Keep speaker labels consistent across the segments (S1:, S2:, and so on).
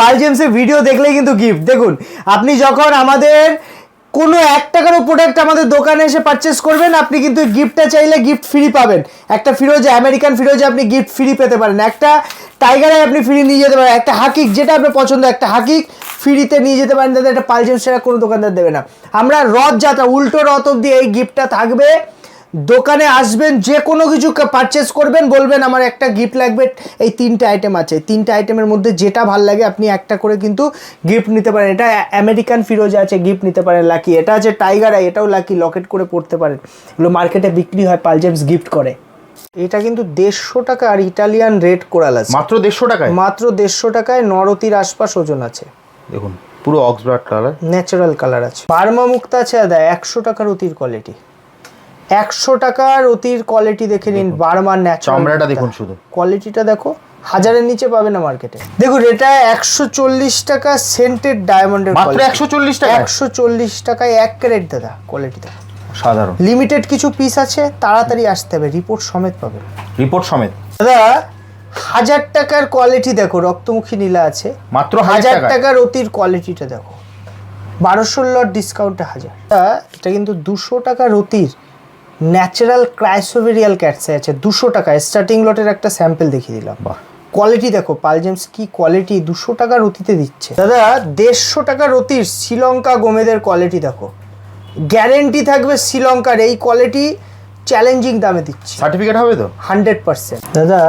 S1: পাল জেমসের ভিডিও দেখলেই কিন্তু গিফট দেখুন, আপনি যখন আমাদের কোনো এক টাকারও প্রোডাক্ট আমাদের দোকানে এসে পারচেস করবেন, আপনি কিন্তু গিফটটা চাইলে গিফট ফ্রি পাবেন। একটা ফিরোজে আমেরিকান ফিরোজে আপনি গিফট ফ্রি পেতে পারেন। একটা টাইগারে আপনি ফ্রি নিয়ে যেতে পারেন। একটা হাকিক, যেটা আপনার পছন্দ, একটা হাকিক ফ্রিতে নিয়ে যেতে পারেন। তাদের একটা পাল জেমস সেটা কোনো দোকানদার দেবে না। আমরা রথ যাত্রা উল্টো রথ অব্দি এই গিফটটা থাকবে। দোকানে আসবেন যে কোনো কিছু পারচেস করবেন বলবেন আমার একটা গিফট লাগবে। এই তিনটে আইটেম আছে। তিনটে আইটেমের মধ্যে যেটা ভালো লাগে আপনি একটা করে কিন্তু গিফট নিতে পারেন। এটা আমেরিকান ফিরোজা আছে গিফট নিতে পারেন লাকি এটা আছে টাইগার আই এটাও লাকি লকেট করে পড়তে পারেন। এগুলো মার্কেটে বিক্রি হয় পালজেমস গিফট করে। এটা কিন্তু দেড়শো টাকা আর ইটালিয়ান রেড কোরাল আছে।
S2: মাত্র দেড়শো টাকায়?
S1: মাত্র দেড়শো টাকায় নরতির আশপাশ ওজন আছে।
S2: দেখুন পুরো ox blood colour
S1: natural colour আছে। বার্মা মুক্তা আছে দাদা একশো টাকার অতির কোয়ালিটি একশো টাকার অতির কোয়ালিটি দেখে নিন বার্মার ন্যাচারাল
S2: চামড়াটা দেখুন শুধু।
S1: কোয়ালিটিটা দেখো হাজারের নিচে পাবে না মার্কেটে দেখুন এটা একশো চল্লিশ টাকা সেন্টেড ডায়মন্ডের
S2: মাত্র একশো চল্লিশ টাকা
S1: একশো চল্লিশ টাকায় এক ক্যারেট দাদা কোয়ালিটি দেখো।
S2: সাধারণ।
S1: লিমিটেড কিছু পিস আছে তাড়াতাড়ি আসতে হবে রিপোর্ট সমেত পাবে।
S2: রিপোর্ট সমেত।
S1: দাদা হাজার টাকার কোয়ালিটি দেখো রক্তমুখী নীলা আছে।
S2: মাত্র হাজার
S1: টাকার অতির কোয়ালিটিটা দেখো। বারোশো লট ডিসকাউন্টে হাজার। এটা কিন্তু দুশো টাকার অতির। ন্যাচারাল ক্রাইসোভেরিয়াল ক্যাটসে আছে দুশো টাকা। স্টার্টিং লটের একটা স্যাম্পেল দেখিয়ে দিলাম। কোয়ালিটি দেখো পালজেমস কি কোয়ালিটি দুশো টাকার অতিতে দিচ্ছে। দাদা দেড়শো টাকার অতির শ্রীলঙ্কা গোমেদের কোয়ালিটি দেখো। গ্যারেন্টি থাকবে শ্রীলঙ্কার এই কোয়ালিটি চ্যালেঞ্জিং দামে দিচ্ছে।
S2: সার্টিফিকেট হবে তো?
S1: Hundred percent. দাদা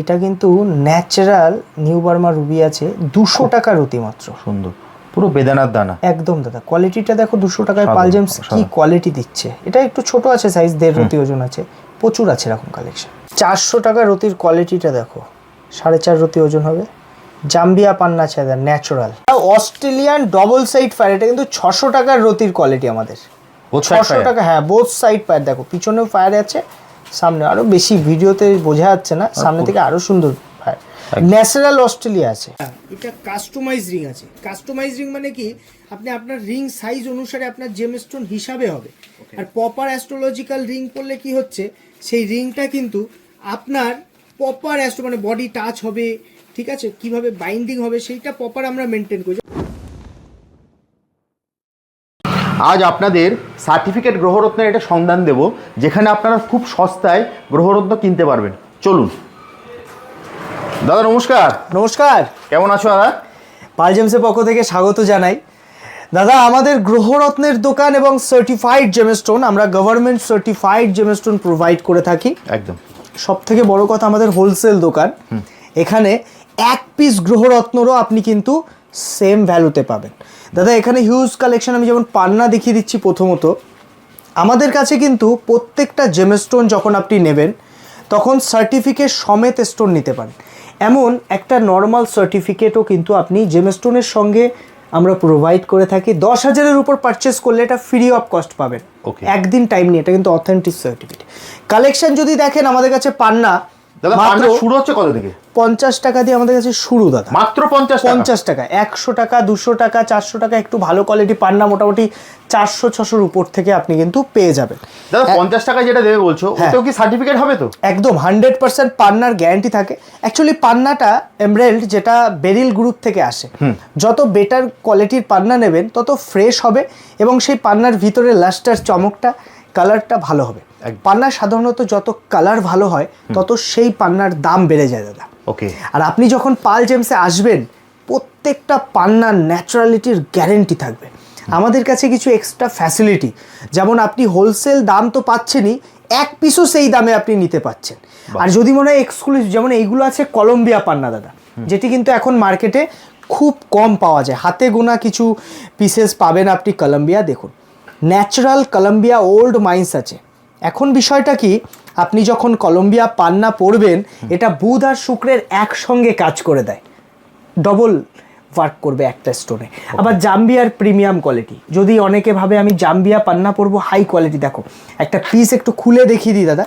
S1: এটা কিন্তু ন্যাচারাল নিউ বার্মা রুবি আছে দুশো টাকার অতি মাত্র।
S2: সুন্দর। পুরো বেদানার দানা।
S1: একদম দাদা কোয়ালিটিটা দেখো দুশো টাকায়
S2: সাধারণ,
S1: পালজেমস কি কোয়ালিটি দিচ্ছে? এটা একটু ছোট আছে সাইজ দেড় রতি ওজন আছে প্রচুর আছে এরকম কালেকশন চারশো টাকার রতির কোয়ালিটিটা দেখো সাড়ে চার রতি ওজন হবে। জাম্বিয়া পান্না চাঁদা natural Australian double side fire এটা কিন্তু ছশো টাকার রতির কোয়ালিটি আমাদের। ছশো টাকা হ্যাঁ বোথ সাইড ফায়ার দেখো পিছনেও ফায়ার আছে সামনে আরও বেশি ভিডিওতে বোঝা যাচ্ছে না সামনে থেকে আরও সুন্দর ন্যাচারাল অস্ট্রেলিয়া আছে। এটা কাস্টমাইজ রিং আছে। কাস্টমাইজ রিং মানে কি? আপনি আপনার রিং সাইজ অনুসারে আপনার জেমস্টোন হিসাবে হবে। আর প্রপার অ্যাস্ট্রোলজিক্যাল রিং করলে কি হচ্ছে? সেই রিংটা কিন্তু আপনার প্রপার অ্যাস্ট্রো মানে বডি টাচ হবে ঠিক আছে? কীভাবে বাইন্ডিং হবে সেইটা প্রপার আমরা মেনটেন করি।
S2: আজ আপনাদের সার্টিফিকেট গ্রহরত্নের একটা সন্ধান দেব যেখানে আপনারা খুব সস্তায় গ্রহরত্ন কিনতে পারবেন। চলুন। দাদা নমস্কার।
S1: নমস্কার।
S2: কেমন আছো দাদা?
S1: পালজেমসের পক্ষ থেকে স্বাগত জানাই। দাদা আমাদের গ্রহরত্নের দোকান এবং সার্টিফাইড জেমস্টোন আমরা গভর্নমেন্ট সার্টিফাইড জেমস্টোন প্রোভাইড করে থাকি।
S2: একদম।
S1: সব থেকে বড় কথা আমাদের হোলসেল দোকান। এখানে এক পিস গ্রহরত্নরও আপনি কিন্তু সেম ভ্যালুতে পাবেন। দাদা এখানে হিউজ কালেকশন আমি যেমন পান্না দেখিয়ে দিচ্ছি প্রথমত। আমাদের কাছে কিন্তু প্রত্যেকটা জেমস্টোন যখন আপনি নেবেন তখন সার্টিফিকেট সমেত স্টোন নিতে পারেন। এমন একটা নর্মাল সার্টিফিকেটও কিন্তু আপনি জেমস্টোনের সঙ্গে আমরা প্রোভাইড করে থাকি। দশ হাজারের উপর পারচেস করলে এটা ফ্রি অফ কস্ট পাবেন. একদিন টাইম নিয়ে এটা কিন্তু অথেন্টিক সার্টিফিকেট কালেকশন যদি দেখেন আমাদের কাছে পান্না
S2: দাদা
S1: মাত্র
S2: পান্না শুরু হচ্ছে কত থেকে?
S1: পঞ্চাশ টাকা দিয়ে আমাদের কাছে শুরু দাদা।
S2: মাত্র পঞ্চাশ
S1: পঞ্চাশ টাকা একশো টাকা দুশো টাকা চারশো টাকা একটু ভালো কোয়ালিটি পান্না মোটামুটি চারশো ছশোর উপর থেকে আপনি কিন্তু পেয়ে যাবেন।
S2: দাদা পঞ্চাশ টাকা যেটা দেবে বলছো
S1: হ্যাঁ।
S2: ওতেও কি সার্টিফিকেট হবে তো?
S1: একদম হান্ড্রেড পার্সেন্ট পান্নার গ্যারান্টি থাকে। অ্যাকচুয়ালি পান্নাটা এমরেল্ড যেটা বেরিল গ্রুপ থেকে আসে। যত বেটার কোয়ালিটির পান্না নেবেন তত ফ্রেশ হবে এবং সেই পান্নার ভিতরে লাস্টার চমকটা কালারটা ভালো হবে। পান্না সাধারণত যত কালার ভালো হয় তত সেই পান্নার দাম বেড়ে যায় দাদা।
S2: ওকে।
S1: আর আপনি যখন পাল জেমসে আসবেন প্রত্যেকটা পান্নার ন্যাচারালিটির গ্যারেন্টি থাকবে। আমাদের কাছে কিছু এক্সট্রা ফ্যাসিলিটি যেমন আপনি হোলসেল দাম তো পাচ্ছেনই এক পিসও সেই দামে আপনি নিতে পাচ্ছেন। আর যদি মনে হয় এক্সক্লুসিভ যেমন এইগুলো আছে কলম্বিয়া পান্না দাদা যেটি কিন্তু এখন মার্কেটে খুব কম পাওয়া যায়। হাতে গোনা কিছু পিসেস পাবেন আপনি কলম্বিয়া দেখুন। ন্যাচারাল কলম্বিয়া ওল্ড মাইন্স আছে। এখন বিষয়টা কি? আপনি যখন কলম্বিয়া পান্না পড়বেন এটা বুধ আর শুক্রের একসঙ্গে কাজ করে দেয়। ডবল ওয়ার্ক করবে একটা স্টোনে আবার জাম্বিয়ার প্রিমিয়াম কোয়ালিটি যদি অনেকে ভাবে আমি জাম্বিয়া পান্না পরবো হাই কোয়ালিটি দেখো একটা পিস একটু খুলে দেখিয়ে দিই দাদা।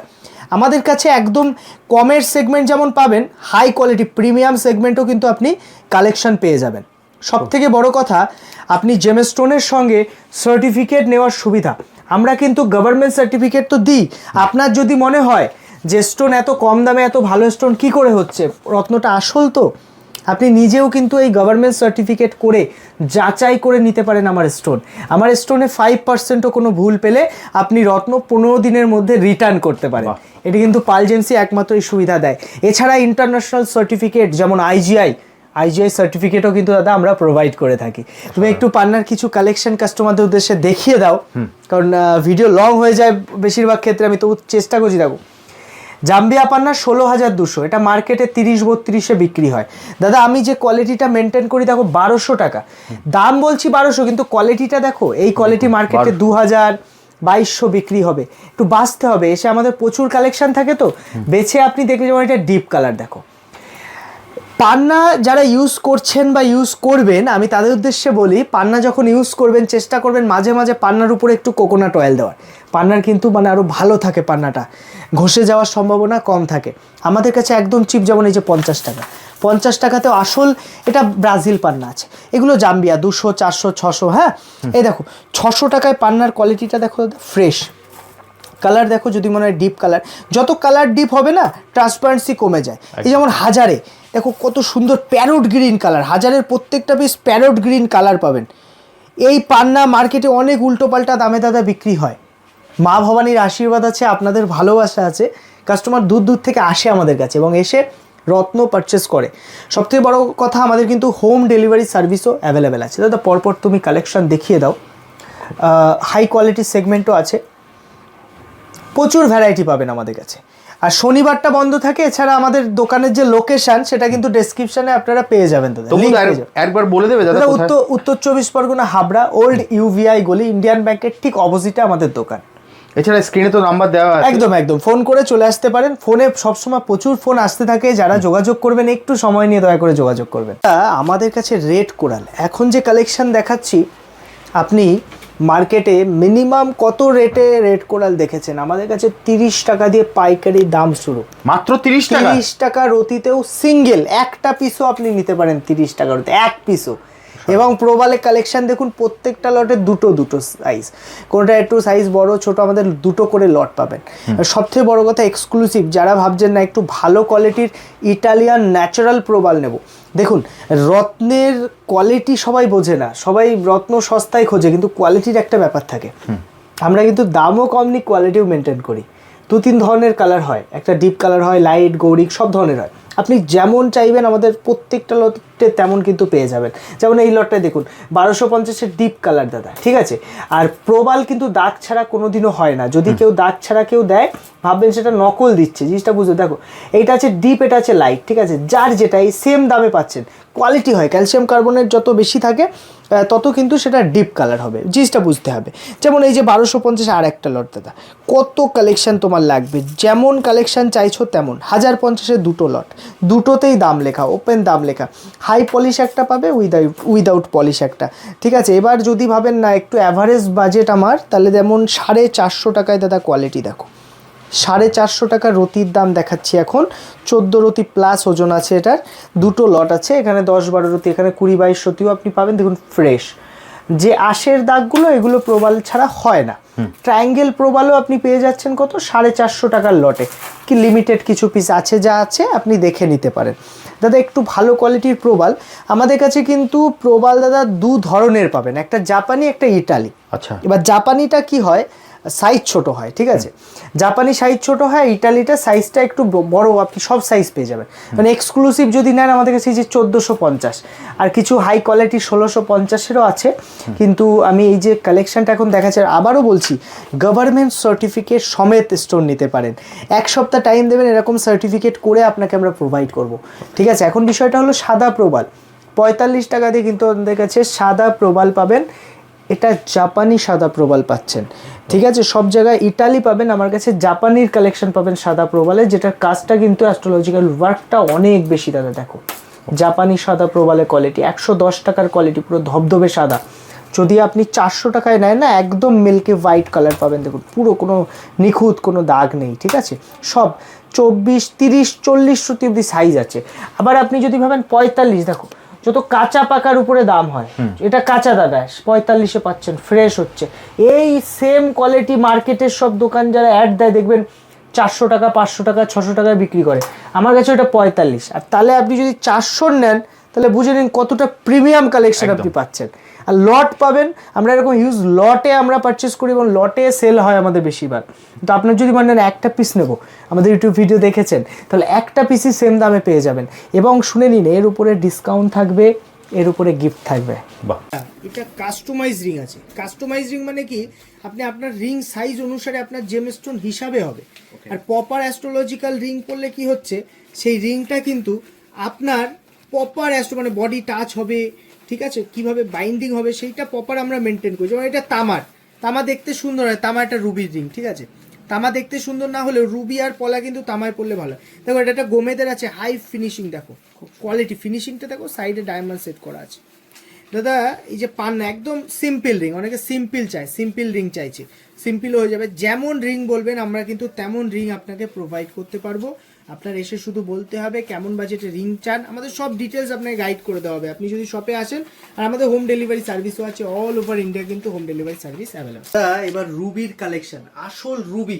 S1: আমাদের কাছে একদম কমের সেগমেন্ট যেমন পাবেন হাই কোয়ালিটি প্রিমিয়াম সেগমেন্টও কিন্তু আপনি কালেকশন পেয়ে যাবেন। সব থেকে বড় কথা আপনি জেমস্টোনের সঙ্গে সার্টিফিকেট নেওয়ার সুবিধা। আমরা কিন্তু গভর্নমেন্ট সার্টিফিকেট তো দিই। আপনার যদি মনে হয় যে স্টোন এত কম দামে এত ভালো স্টোন কি করে হচ্ছে? রত্নটা আসল তো। আপনি নিজেও কিন্তু এই গভর্নমেন্ট সার্টিফিকেট করে যাচাই করে নিতে পারেন আমার স্টোন আমার স্টোনে ফাইভ পার্সেন্টও কোনো ভুল পেলে আপনি রত্ন পনেরো দিনের মধ্যে রিটার্ন করতে পারেন। এটি কিন্তু পালজেন্সি একমাত্র এই সুবিধা দেয়। এছাড়া ইন্টারন্যাশনাল সার্টিফিকেট যেমন আইজিআই আইজিআই সার্টিফিকেটও কিন্তু দাদা আমরা প্রোভাইড করে থাকি। তুমি একটু পান্নার কিছু কালেকশন কাস্টমারদের উদ্দেশ্যে দেখিয়ে দাও। কারণ ভিডিও লং হয়ে যায় বেশিরভাগ ক্ষেত্রে আমি তবু চেষ্টা করছি দেখো। জাম্বিয়া পান্না ষোলো হাজার দুশো এটা মার্কেটে তিরিশ বত্রিশে বিক্রি হয়। দাদা আমি যে কোয়ালিটিটা মেনটেন করি দেখো বারোশো টাকা। দাম বলছি বারোশো কিন্তু কোয়ালিটিটা দেখো এই কোয়ালিটি মার্কেটে দু হাজার বাইশশো বিক্রি হবে। একটু বাঁচতে হবে এসে আমাদের প্রচুর কালেকশন থাকে তো। বেছে আপনি দেখলে যেমন এটা ডিপ কালার দেখো। পান্না যারা ইউজ করছেন বা ইউজ করবেন, আমি তাদের উদ্দেশ্যে বলি, পান্না যখন ইউজ করবেন, চেষ্টা করবেন মাঝে মাঝে পান্নার উপরে একটু কোকোনাট অয়েল দেওয়ার। পান্নার কিন্তু মানে আরও ভালো থাকে পান্নাটা। ঘষে যাওয়ার সম্ভাবনা কম থাকে। আমাদের কাছে একদম চিপ যেমন এই যে পঞ্চাশ টাকা। পঞ্চাশ টাকাতেও আসল এটা ব্রাজিল পান্না আছে। এগুলো জাম্বিয়া, দুশো, চারশো, ছশো হ্যাঁ? এই দেখো, ছশো টাকায় পান্নার কোয়ালিটিটা দেখো ফ্রেশ কালার দেখো যদি মনে হয় ডিপ কালার। যত কালার ডিপ হবে না ট্রান্সপারেন্সি কমে যায়। এই যেমন হাজারে দেখো কত সুন্দর প্যারোট গ্রিন কালার। হাজারের প্রত্যেকটা পিস প্যারোট গ্রিন কালার পাবেন। এই পান্না মার্কেটে অনেক উল্টোপাল্টা দামে দাদা বিক্রি হয়। মা ভবানীর আশীর্বাদ আছে আপনাদের ভালোবাসা আছে কাস্টমার দূর দূর থেকে আসে আমাদের কাছে এবং এসে রত্ন পারচেস করে। সবথেকে বড় কথা আমাদের কিন্তু হোম ডেলিভারি সার্ভিসও অ্যাভেলেবেল আছে। দাদা পরপর তুমি কালেকশন দেখিয়ে দাও। হাই কোয়ালিটি সেগমেন্টও আছে। প্রচুর ভ্যারাইটি পাবেন আমাদের কাছে। আর শনিবারটা বন্ধ থাকে এছাড়া আমাদের দোকানের যে লোকেশন সেটা কিন্তু ডেসক্রিপশনে আপনারা পেয়ে যাবেন।
S2: একবার বলে দেবে দাদা
S1: উত্তর উত্তর চব্বিশ পরগনা হাবড়া ওল্ড ইউভিআই গলি ইন্ডিয়ান ব্যাংকের ঠিক অপোজিটে আমাদের দোকান।
S2: এছাড়া স্ক্রিনে তো নাম্বার দেওয়া আছে।
S1: একদম একদম। ফোন করে চলে আসতে পারেন। ফোনে সবসময় প্রচুর ফোন আসতে থাকে। যারা যোগাযোগ করবেন একটু সময় নিয়ে দয়া করে যোগাযোগ করবেন। তা আমাদের কাছে রেড কোরাল এখন যে কালেকশন দেখাচ্ছি আপনি মার্কেটে মিনিমাম কত রেটে রেড কোরাল দেখেছেন? আমাদের কাছে তিরিশ টাকা দিয়ে পাইকারি দাম শুরু।
S2: মাত্র তিরিশ টাকা?
S1: তিরিশ টাকা রতিতেও সিঙ্গেল একটা পিসও আপনি নিতে পারেন তিরিশ টাকার রতি এক পিসও এবং প্রোবালে কালেকশন দেখুন প্রত্যেকটা লটে দুটো দুটো সাইজ কোনটা একটু সাইজ বড় ছোট আমাদের দুটো করে লট পাবেন। সবথেকে বড় কথা এক্সক্লুসিভ যারা ভাবছেন না একটু ভালো কোয়ালিটির ইটালিয়ান ন্যাচারাল প্রবাল নেব। দেখুন রত্নের কোয়ালিটি সবাই বোঝে না সবাই রত্ন সস্তায় খোঁজে কিন্তু কোয়ালিটির একটা ব্যাপার থাকে। আমরা কিন্তু দামও কম নিই কোয়ালিটিও মেনটেন করি। দু তিন ধরনের কালার হয় একটা ডিপ কালার হয় লাইট গৌরিক সব ধরনের হয়। আপনি যেমন চাইবেন আমাদের প্রত্যেকটা লটে তেমন কিন্তু পেয়ে যাবেন। যেমন এই লটটায় দেখুন বারোশো পঞ্চাশের ডিপ কালার দাদা ঠিক আছে? আর প্রবাল কিন্তু দাগ ছাড়া কোনোদিনও হয় না। যদি কেউ দাগ ছাড়া কেউ দেয় ভাববেন সেটা নকল দিচ্ছে জিনিসটা বুঝতে দেখো এইটা আছে ডিপ এটা আছে লাইট ঠিক আছে? যার যেটা এই সেম দামে পাচ্ছেন। কোয়ালিটি হয় ক্যালসিয়াম কার্বনেট যত বেশি থাকে তত কিন্তু সেটা ডিপ কালার হবে। জিনিসটা বুঝতে হবে। যেমন এই যে বারোশো পঞ্চাশ আর একটা লট দাদা কত কালেকশন তোমার লাগবে? যেমন কালেকশন চাইছো তেমন। হাজার পঞ্চাশের দুটো লট দুটোতেই দাম লেখা ওপেন দাম লেখা। হাই পলিশ একটা পাবে উইদাউট উইদাউট পলিশ একটা। ঠিক আছে, এবার যদি ভাবেন না, একটু অ্যাভারেজ বাজেট আমার, তাহলে যেমন সাড়ে চারশো টাকায় দাদা কোয়ালিটি দেখো। সাড়ে চারশো টাকা রতির দাম দেখাচ্ছি এখন, চোদ্দ রতি প্লাস ওজন আছে এটার, দুটো লট আছে, এখানে দশ বারো রতি, এখানে কুড়ি বাইশ রতিও আপনি পাবেন, দেখুন ফ্রেশ যে আশের দাগগুলো এগুলো প্রবাল ছাড়া হয় না। ট্রায়াঙ্গেল প্রবালও আপনি পেয়ে যাচ্ছেন কত? সাড়ে চারশো টাকার লটে। কি লিমিটেড কিছু পিস আছে যা আছে আপনি দেখে নিতে পারেন। দাদা একটু ভালো কোয়ালিটির প্রবাল। আমাদের কাছে কিন্তু প্রবাল দাদা দু ধরনের পাবেন। একটা জাপানি একটা ইটালি।
S2: আচ্ছা।
S1: এবার জাপানিটা কি হয়? সাইজ ছোট হয়, ঠিক আছে? জাপানি সাইজ ছোট হয় ইটালিটা সাইজটা একটু বড় আপনি সব সাইজ পেয়ে যাবেন মানে এক্সক্লুসিভ যদি নেন, আমাদের কাছে যে চোদ্দোশো পঞ্চাশ। আর কিছু হাই কোয়ালিটি ষোলোশো পঞ্চাশেরও আছে। কিন্তু আমি এই যে কালেকশনটা এখন দেখাচ্ছি, আর আবারও বলছি গভর্নমেন্ট সার্টিফিকেট সমেত স্টোন নিতে পারেন। এক সপ্তাহ টাইম দেবেন, এরকম সার্টিফিকেট করে আপনাকে আমরা প্রোভাইড করব। ঠিক আছে? এখন বিষয়টা হলো সাদা প্রবাল। পঁয়তাল্লিশ টাকা দিয়ে কিন্তু আমাদের কাছে সাদা প্রবাল পাবেন। এটা জাপানি সাদা প্রবাল পাচ্ছেন। ঠিক আছে, সব জায়গায় ইটালি পাবেন, আমার কাছে জাপানির কালেকশন পাবেন সাদা প্রবালে, যেটার কাজটা কিন্তু অ্যাস্ট্রোলজিক্যাল ওয়ার্কটা অনেক বেশি দাদা, দেখো। জাপানি সাদা প্রবালের কোয়ালিটি একশো দশ টাকার কোয়ালিটি পুরো ধবধবে সাদা। যদি আপনি চারশো টাকায় নেন না, একদম মিল্কি হোয়াইট কালার পাবেন, দেখুন, পুরো কোনো নিখুঁত কোনো দাগ নেই, ঠিক আছে? সব চব্বিশ, তিরিশ, চল্লিশ শ্রুতি অব্দি সাইজ আছে। আবার আপনি যদি ভাবেন পঁয়তাল্লিশ, দেখো যত কাঁচা পাকার উপরে দাম হয় এটা কাঁচা দাদা পঁয়তাল্লিশে পাচ্ছেন ফ্রেশ হচ্ছে। এই সেম কোয়ালিটি মার্কেটের সব দোকান যারা অ্যাড দেয় দেখবেন চারশো টাকা পাঁচশো টাকা ছশো টাকায় বিক্রি করে। আমার কাছে ওটা পঁয়তাল্লিশ। আর তাহলে আপনি যদি চারশোর নেন তাহলে বুঝে নিন কতটা প্রিমিয়াম কালেকশন আপনি পাচ্ছেন। আর লট পাবেন আমরা এরকম হিউজ লটে আমরা পারচেস করি এবং লটে সেল হয় আমাদের বেশিরভাগ। তো আপনার যদি মানে একটা পিস নেব। আমাদের ইউটিউব ভিডিও দেখেছেন তাহলে একটা পিসি সেম দামে পেয়ে যাবেন। এবং শুনে নিন এর উপরে ডিসকাউন্ট থাকবে এর উপরে গিফট থাকবে।
S2: বাহ।
S1: এটা কাস্টমাইজ রিং আছে। কাস্টমাইজ রিং মানে কি? আপনি আপনার রিং সাইজ অনুসারে আপনার জেমস্টোন হিসাবে হবে। আর প্রপার অ্যাস্ট্রোলজিক্যাল রিং করলে কি হচ্ছে? সেই রিংটা কিন্তু আপনার প্রপার অ্যাস্ট্রো মানে বডি টাচ হবে ঠিক আছে? কীভাবে বাইন্ডিং হবে সেইটা প্রপার আমরা মেনটেন করি। যেমন এটা তামার। তামা দেখতে সুন্দর হয়। তামা একটা রুবির রিং ঠিক আছে? তামা দেখতে সুন্দর না হলে রুবি আর পলা কিন্তু তামায় পড়লে ভালো দেখো, এটা একটা গোমেদের আছে হাই ফিনিশিং দেখো কোয়ালিটি ফিনিশিংটা দেখো সাইডে ডায়মন্ড সেট করা আছে। দাদা, এই যে পান না একদম সিম্পল রিং অনেকে সিম্পল চায় সিম্পল রিং চাইছে। সিম্পল হয়ে যাবে, যেমন রিং বলবেন, আমরা কিন্তু তেমন রিং আপনাকে প্রোভাইড করতে পারব। আপনার এসে শুধু বলতে হবে কেমন বাজেটে রিং চান। আমাদের সব ডিটেলস আপনাকে গাইড করে দেওয়া হবে। আপনি যদি শপে আসেন, আর আমাদের হোম ডেলিভারি সার্ভিসও আছে অল ওভার ইন্ডিয়া কিন্তু হোম ডেলিভারি সার্ভিস অ্যাভেলেবল এবার রুবির কালেকশন আসল রুবি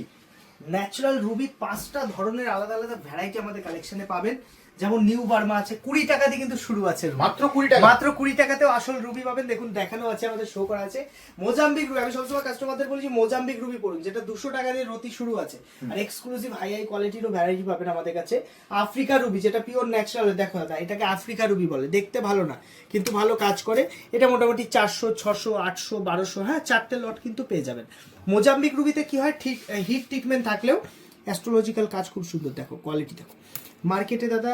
S1: ন্যাচারাল রুবি পাঁচটা ধরনের আলাদা আলাদা ভ্যারাইটি আমাদের কালেকশনে পাবেন। যেমন নিউ বার্মা আছে কুড়ি টাকা দিয়ে কিন্তু শুরু আছে
S2: মাত্র কুড়ি টাকা?
S1: মাত্র কুড়ি টাকাতেও আসল রুবি পাবেন। দেখুন দেখানো আছে আমাদের শো করা আছে। মোজাম্বিক রুবি আমি সবসময় কাস্টমারদের বলছি মোজাম্বিক রুবি পড়ুন যেটা দুশো টাকা দিয়ে রতি শুরু আছে। আর এক্সক্লুসিভ হাই হাই কোয়ালিটিরও ভ্যারাইটি পাবেন আমাদের কাছে। আফ্রিকা রুবি যেটা পিওর ন্যাচারাল দেখো দাদা এটাকে আফ্রিকা রুবি বলে। দেখতে ভালো না কিন্তু ভালো কাজ করে। এটা মোটামুটি চারশো ছশো আটশো বারোশো হ্যাঁ চারটে লট কিন্তু পেয়ে যাবেন। মোজাম্বিক রুবিতে কি হয়? ঠিক হিট ট্রিটমেন্ট থাকলেও অ্যাস্ট্রোলজিক্যাল কাজ খুব সুন্দর দেখো কোয়ালিটি দেখো। মার্কেটে দাদা,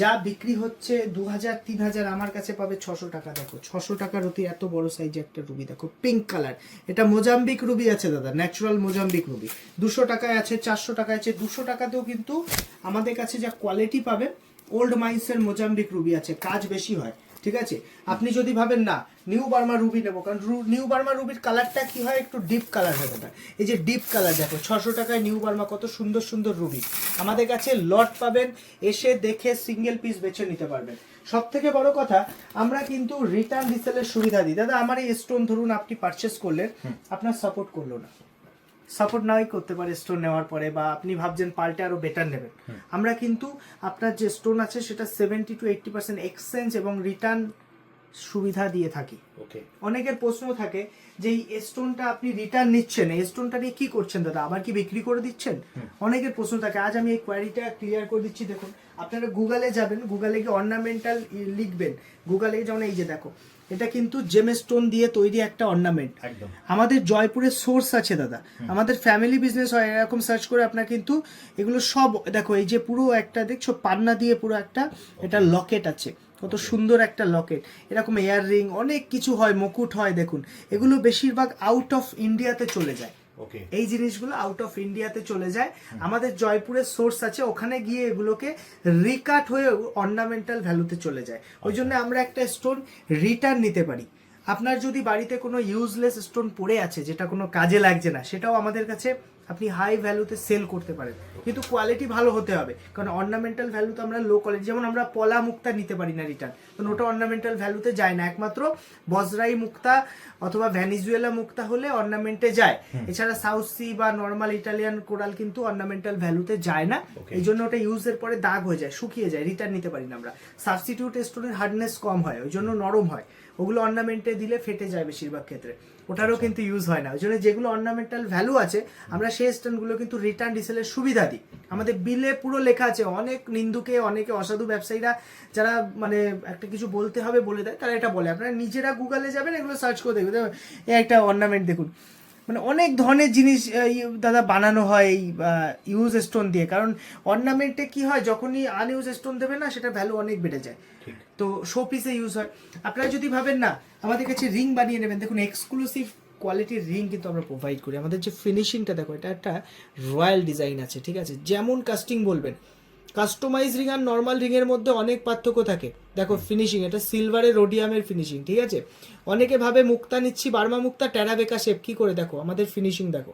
S1: যা বিক্রি হচ্ছে দু হাজার তিন হাজার আমার কাছে পাবে ছশো টাকা। দেখো, ছশো টাকার অতি এত বড় সাইজে একটা রুবি, দেখো পিঙ্ক কালার এটা মোজাম্বিক রুবি আছে দাদা ন্যাচারাল মোজাম্বিক রুবি। দুশো টাকায় আছে, চারশো টাকায় আছে, দুশো টাকাতেও কিন্তু আমাদের কাছে যা কোয়ালিটি পাবে ওল্ড মাইন্সের মোজাম্বিক রুবি আছে, কাজ বেশি হয়। ঠিক আছে? আপনি যদি ভাবেন না নিউ বার্মা রুবি নেব কারণ নিউ বার্মা রুবির কালারটা কি হয়? একটু ডিপ কালার হয় দাদা এই যে ডিপ কালার দেখো ছশো টাকায় নিউ বার্মা কত সুন্দর সুন্দর রুবি আমাদের কাছে লট পাবেন এসে দেখে সিঙ্গেল পিস বেছে নিতে পারবেন। সব থেকে বড় কথা আমরা কিন্তু রিটার্ন রিসেলের সুবিধা দিই। দাদা আমার এই স্টোন ধরুন আপনি পারচেস করলেন আপনার সাপোর্ট করল না। সাপোর্ট নাই করতে পারে স্টোন নেওয়ার পরে বা আপনি ভাবছেন পাল্টে আরও বেটার নেবেন। আমরা কিন্তু আপনার যে স্টোন আছে সেটা seventy two eighty percent exchange এবং রিটার্ন সুবিধা দিয়ে থাকি।
S2: ওকে
S1: অনেকের প্রশ্ন থাকে যে এই স্টোনটা আপনি রিটার্ন নিচ্ছেন এই স্টোনটা নিয়ে কি করছেন দাদা? আবার কি বিক্রি করে দিচ্ছেন? অনেকের প্রশ্ন থাকে আজ আমি এই কোয়ারিটা ক্লিয়ার করে দিচ্ছি দেখুন। আপনারা গুগলে যাবেন গুগলে গিয়ে অর্নামেন্টাল লিখবেন। গুগলে যেমন এই যে দেখো এটা কিন্তু জেম স্টোন দিয়ে তৈরি একটা অর্নামেন্ট আমাদের জয়পুরের সোর্স আছে দাদা। আমাদের ফ্যামিলি বিজনেস হয় এরকম সার্চ করে আপনার কিন্তু এগুলো সব দেখো এই যে পুরো একটা দেখছ পান্না দিয়ে পুরো একটা এটা লকেট আছে। কত সুন্দর একটা লকেট এরকম এয়ার রিং অনেক কিছু হয় মুকুট হয় দেখুন। এগুলো বেশিরভাগ আউট অফ ইন্ডিয়াতে চলে যায়। এই জিনিসগুলো আউট অফ ইন্ডিয়াতে চলে যায়। আমাদের জয়পুরের সোর্স আছে ওখানে গিয়ে এগুলোকে রিকাট হয়ে অর্নামেন্টাল ভ্যালুতে চলে যায়। ওই জন্য আমরা একটা স্টোন রিটার্ন নিতে পারি। আপনার যদি বাড়িতে কোনো ইউজলেস স্টোন পড়ে আছে যেটা কোনো কাজে লাগছে না সেটাও আমাদের কাছে আপনি হাই ভ্যালুতে সেল করতে পারেন। কিন্তু কোয়ালিটি ভালো হতে হবে। কারণ অর্নামেন্টাল ভ্যালু তো আমরা লো কোয়ালিটি যেমন আমরা পলা মুক্তা নিতে পারি না রিটার্ন কারণ ওটা অর্নামেন্টাল ভ্যালুতে যায় না। একমাত্র বজরাই মুক্তা অথবা ভ্যানিজুয়েলা মুক্তা হলে অর্নামেন্টে যায়। এছাড়া সাউথ সি বা নর্মাল ইটালিয়ান কোরাল কিন্তু অর্নামেন্টাল ভ্যালুতে যায় না। এই জন্য ওটা ইউজের পরে দাগ হয়ে যায় শুকিয়ে যায় রিটার্ন নিতে পারি না আমরা। সাবস্টিটিউট স্টোনের হার্ডনেস কম হয় ওই জন্য নরম হয়। ওগুলো অর্নামেন্টে দিলে ফেটে যায় বেশিরভাগ ক্ষেত্রে। ওটারও কিন্তু ইউজ হয় না। ওই জন্য যেগুলো অর্নামেন্টাল ভ্যালু আছে আমরা সেই স্ট্যান্ডগুলো কিন্তু রিটার্ন ডিসেলের সুবিধা দিই। আমাদের বিলে পুরো লেখা আছে অনেক নিন্দুকে অনেকে অসাধু ব্যবসায়ীরা যারা মানে একটা কিছু বলতে হবে বলে দেয় তারা এটা বলে। আপনারা নিজেরা গুগলে যাবেন এগুলো সার্চ করে দেখবেন। দেখবেন, একটা অর্নামেন্ট দেখুন। মানে অনেক ধরনের জিনিস দাদা বানানো হয় এই ইউজ স্টোন দিয়ে। কারণ অর্নামেন্টে কি হয় যখনই আনইউজ স্টোন দেবে না সেটা ভ্যালু অনেক বেড়ে যায়। তো শো পিসে ইউজ হয়। আপনারা যদি ভাবেন না আমাদের কাছে রিং বানিয়ে নেবেন। দেখুন এক্সক্লুসিভ কোয়ালিটির রিং কিন্তু আমরা প্রোভাইড করি। আমাদের যে ফিনিশিংটা দেখো এটা একটা রয়্যাল ডিজাইন আছে ঠিক আছে? যেমন কাস্টিং বলবেন কাস্টমাইজ রিং আর নর্মাল রিংয়ের মধ্যে অনেক পার্থক্য থাকে। দেখো ফিনিশিং এটা সিলভারের রোডিয়ামের ফিনিশিং ঠিক আছে? অনেকে ভাবে মুক্তা নিচ্ছি বার্মা মুক্তা টেরাবেকা শেপ কি করে দেখো? আমাদের ফিনিশিং দেখো।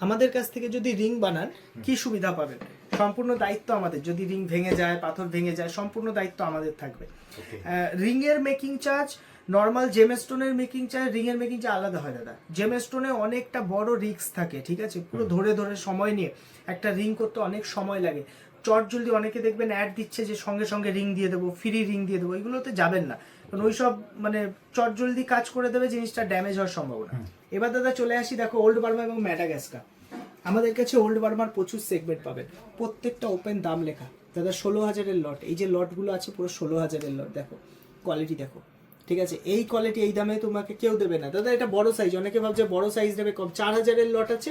S1: আমাদের কাছ থেকে যদি রিং বানান কি সুবিধা পাবেন? সম্পূর্ণ দায়িত্ব আমাদের যদি রিং ভেঙে যায় পাথর ভেঙে যায় সম্পূর্ণ দায়িত্ব আমাদের থাকবে।
S2: ওকে।
S1: রিং এর মেকিং চার্জ নর্মাল জেমস্টোনের মেকিং চার্জ রিং এর মেকিং চার্জ আলাদা হয় দাদা। জেমস্টোনে অনেকটা বড় রিস্ক থাকে ঠিক আছে? পুরো ধরে ধরে সময় নিয়ে একটা রিং করতে অনেক সময় লাগে। চট জলদি অনেকে দেখবেন অ্যাড দিচ্ছে যে সঙ্গে সঙ্গে রিং দিয়ে দেবো ফ্রি রিং দিয়ে দেবো এগুলোতে যাবেন না। কারণ ওইসব মানে চট জলদি কাজ করে দেবে জিনিসটা ড্যামেজ হওয়ার সম্ভাবনা। এবার দাদা চলে আসি দেখো ওল্ড বার্মা এবং ম্যাডাগাস্কা আমাদের কাছে ওল্ড বার্মার প্রচুর সেগমেন্ট পাবেন। প্রত্যেকটা ওপেন দাম লেখা। দাদা ষোলো হাজারের লট এই যে লটগুলো আছে পুরো ষোলো হাজারের লট দেখো কোয়ালিটি দেখো। ঠিক আছে? এই কোয়ালিটি এই দামে তোমাকে কেউ দেবে না। দাদা, এটা বড় সাইজ অনেকে ভাবছে বড় সাইজ নেবে কম। চার হাজারের লট আছে।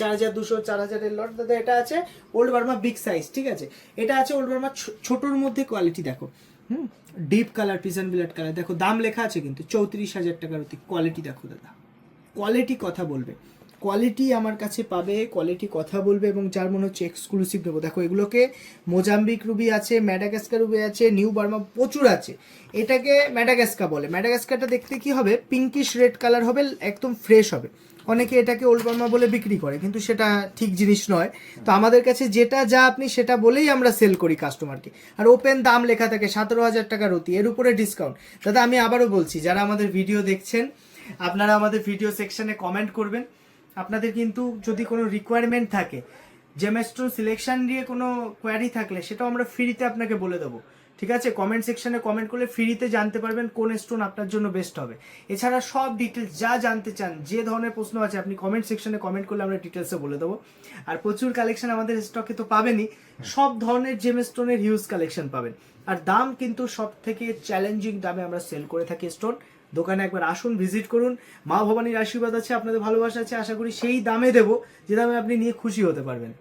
S1: চার হাজার দুশো, চার হাজারের লট দাদা, এটা আছে ওল্ড বার্মা বিগ সাইজ ঠিক আছে? এটা আছে ওল্ড বার্মা ছোটোর মধ্যে কোয়ালিটি দেখো। হুম? Deep colour pigeon blood colour দেখো, দাম লেখা আছে কিন্তু। চৌত্রিশ হাজার টাকার অতি কোয়ালিটি দেখো দাদা। কোয়ালিটি কথা বলবে। কোয়ালিটি আমার কাছে পাবে কোয়ালিটি কথা বলবে এবং যার মনে হচ্ছে এক্সক্লুসিভ নেব। দেখো, এগুলোকে মোজাম্বিক রুবি আছে ম্যাডাগাস্কার রুবি আছে নিউ বার্মা প্রচুর আছে। এটাকে ম্যাডাগাস্কা বলে। ম্যাডাগাস্কারটা দেখতে কি হবে? পিঙ্কিশ রেড কালার হবে, একদম ফ্রেশ হবে। অনেকে এটাকে ওল্ড বার্মা বলে বিক্রি করে, কিন্তু সেটা ঠিক জিনিস নয়। তো আমাদের কাছে যেটা যা আপনি সেটা বলেই আমরা সেল করি কাস্টমারকে আর ওপেন দাম লেখা থাকে সতেরো হাজার টাকার অতি এর উপরে ডিসকাউন্ট দাদা, আমি আবারও বলছি, যারা আমাদের ভিডিও দেখছেন, আপনারা আমাদের ভিডিও সেকশনে কমেন্ট করবেন। আপনাদের কিন্তু যদি কোনো রিকোয়ারমেন্ট থাকে জেমেস্টোন সিলেকশন নিয়ে কোনো কোয়ারি থাকলে সেটাও আমরা ফ্রিতে আপনাকে বলে দেবো। ঠিক আছে? কমেন্ট সেকশনে কমেন্ট করলে ফ্রিতে জানতে পারবেন কোন স্টোন আপনার জন্য বেস্ট হবে। এছাড়া সব ডিটেলস যা জানতে চান যে ধরনের প্রশ্ন আছে আপনি কমেন্ট সেকশনে কমেন্ট করলে আমরা ডিটেলসে বলে দেবো। আর প্রচুর কালেকশন আমাদের স্টকে তো পাবেনই। সব ধরনের জেম স্টোনের হিউজ কালেকশন পাবেন। আর দাম কিন্তু সব থেকে চ্যালেঞ্জিং দামে আমরা সেল করে থাকি স্টোন দোকানে একবার আসুন ভিজিট করুন। মা ভবানীর আশীর্বাদ আছে, আপনাদের ভালোবাসা আছে, আশা করি সেই দামে দেবো, যে দামে আপনি নিয়ে খুশি হতে পারবেন।